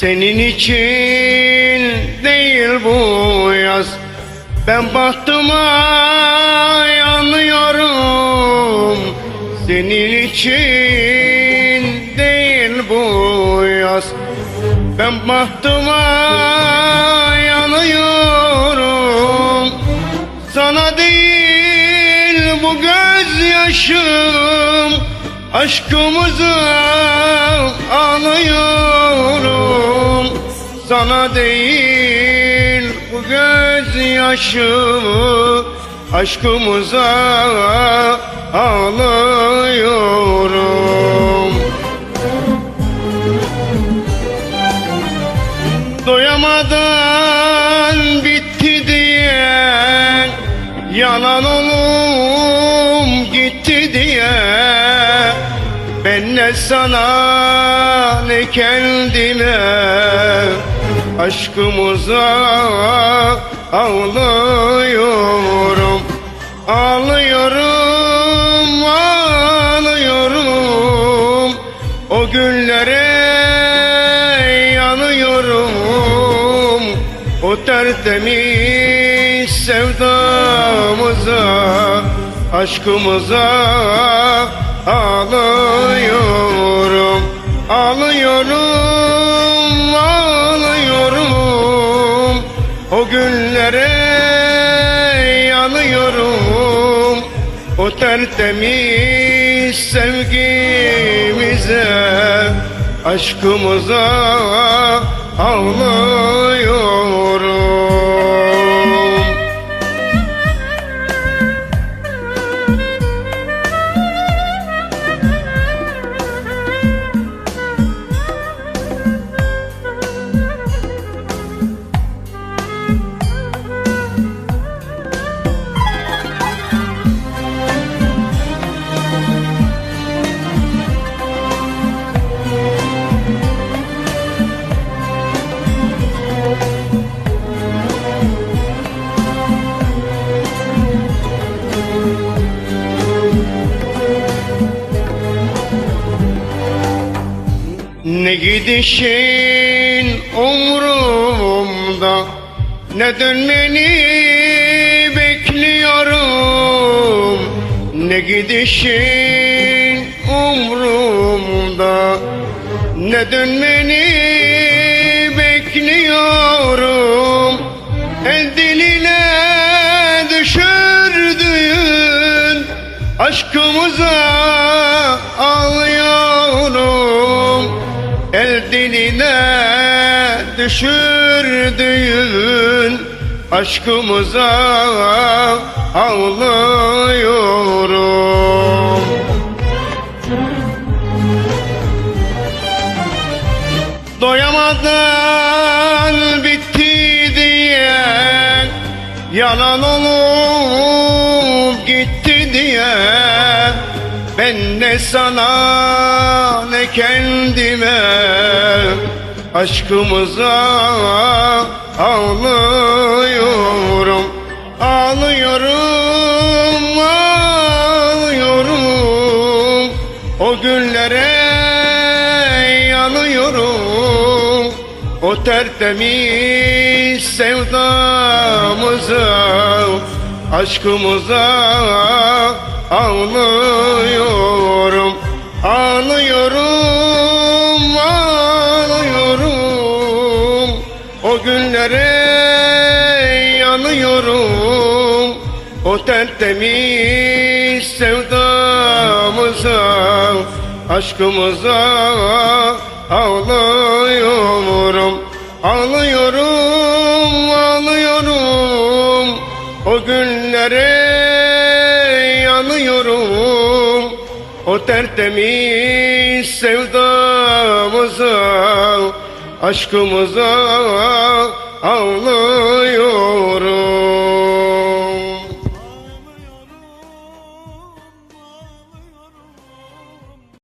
Senin için değil bu yaz. Ben bahtıma yanıyorum. Senin için değil bu yaz. Ben bahtıma yanıyorum. Sana değil bu gözyaşım. Aşkımızı Sana değil bu gözyaşımı Aşkımıza ağlıyorum. Doyamadan bitti diye Yalan olum gitti diye Ben ne sana ne kendime Aşkımıza ağlıyorum. Ağlıyorum, ağlıyorum. O günlere yanıyorum. O tertemiz sevdamıza Aşkımıza ağlıyorum. Ağlıyorum, ağlıyorum O günlere yanıyorum. O tertemiz sevgimize Aşkımıza ağlıyorum Ne gidişin umrumda Ne dönmeni bekliyorum. Ne gidişin umrumda Ne dönmeni bekliyorum. El diline düşürdüğün Aşkımıza ağlıyorum El diline düşürdüğün Aşkımıza ağlıyorum. Doyamadan bitti diye Yalan olup gitti diye Ben ne sana ne kendime Aşkımıza ağlıyorum. Ağlıyorum, ağlıyorum. O günlere yanıyorum. O tertemiz sevdamıza Aşkımıza ağlıyorum Ağlıyorum, ağlıyorum O günlere yanıyorum. O tertemiz sevdamıza Aşkımıza ağlıyorum Ağlıyorum, ağlıyorum. O günlere yanıyorum O tertemiz sevdamıza Aşkımıza ağlıyorum